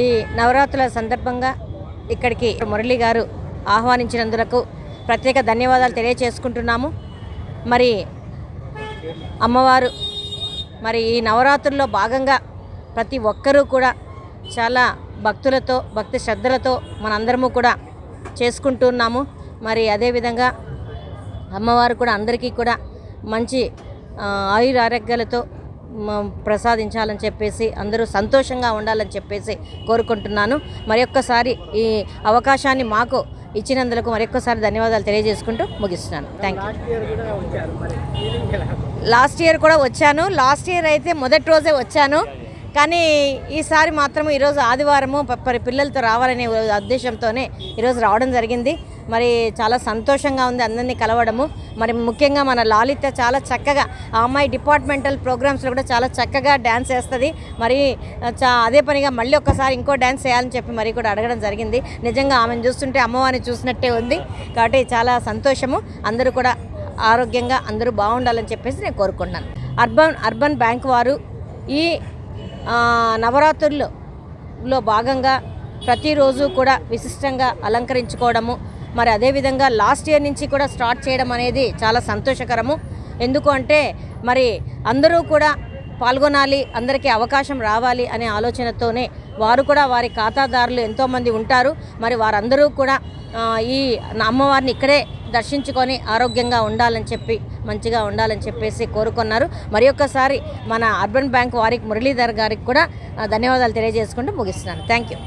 ఈ నవరాత్రుల సందర్భంగా ఇక్కడికి మురళి గారు ఆహ్వానించినందులకు ప్రత్యేక ధన్యవాదాలు తెలియచేసుకుంటున్నాము. మరి అమ్మవారు మరి ఈ నవరాత్రుల్లో భాగంగా ప్రతి ఒక్కరూ కూడా చాలా భక్తులతో భక్తి శ్రద్ధలతో మనందరము కూడా చేసుకుంటున్నాము మరి అదేవిధంగా అమ్మవారు కూడా అందరికీ కూడా మంచి ఆయుర ఆరోగ్యాలతో ప్రసాదించాలని చెప్పేసి అందరూ సంతోషంగా ఉండాలని చెప్పేసి కోరుకుంటున్నాను. మరొక్కసారి ఈ అవకాశాన్ని మాకు ఇచ్చినందుకు మరొక్కసారి ధన్యవాదాలు తెలియజేసుకుంటూ ముగిస్తున్నాను. థ్యాంక్ యూ ఇయర్ కూడా లాస్ట్ ఇయర్ కూడా వచ్చాను. లాస్ట్ ఇయర్ అయితే మొదటి రోజే వచ్చాను. కానీ ఈసారి మాత్రం ఈరోజు ఆదివారము ప- మరి పిల్లలతో రావాలనే ఉద్దేశంతోనే ఈరోజు రావడం జరిగింది. మరి చాలా సంతోషంగా ఉంది అందరినీ కలవడము. మరి ముఖ్యంగా మన లాలిత చాలా చక్కగా ఆ అమ్మాయి డిపార్ట్మెంటల్ ప్రోగ్రామ్స్లో కూడా చాలా చక్కగా డ్యాన్స్ వేస్తుంది మరి చా అదే పనిగా మళ్ళీ ఒక్కసారి ఇంకో డ్యాన్స్ చేయాలని చెప్పి మరి కూడా అడగడం జరిగింది. నిజంగా ఆమెను చూస్తుంటే అమ్మవారిని చూసినట్టే ఉంది. కాబట్టి చాలా సంతోషము. అందరూ కూడా ఆరోగ్యంగా అందరూ బాగుండాలని చెప్పేసి నేను కోరుకుంటున్నాను. అర్బన్ అర్బన్ బ్యాంక్ వారు ఈ నవరాత్రుల్లో లో భాగంగా ప్రతిరోజు కూడా విశిష్టంగా అలంకరించుకోవడము మరి అదేవిధంగా లాస్ట్ ఇయర్ నుంచి కూడా స్టార్ట్ చేయడం అనేది చాలా సంతోషకరము. ఎందుకు అంటే మరి అందరూ కూడా పాల్గొనాలి అందరికీ అవకాశం రావాలి అనే ఆలోచనతోనే వారు కూడా వారి ఖాతాదారులు ఎంతోమంది ఉంటారు. మరి వారందరూ కూడా ఈ అమ్మవారిని ఇక్కడే దర్శించుకొని ఆరోగ్యంగా ఉండాలని చెప్పి మంచిగా ఉండాలని చెప్పేసి కోరుకున్నారు. మరి ఒక్కసారి మన అర్బన్ బ్యాంక్ వారికి మురళీధర్ గారికి కూడా ధన్యవాదాలు తెలియజేసుకుంటూ ముగిస్తున్నాను. Thank you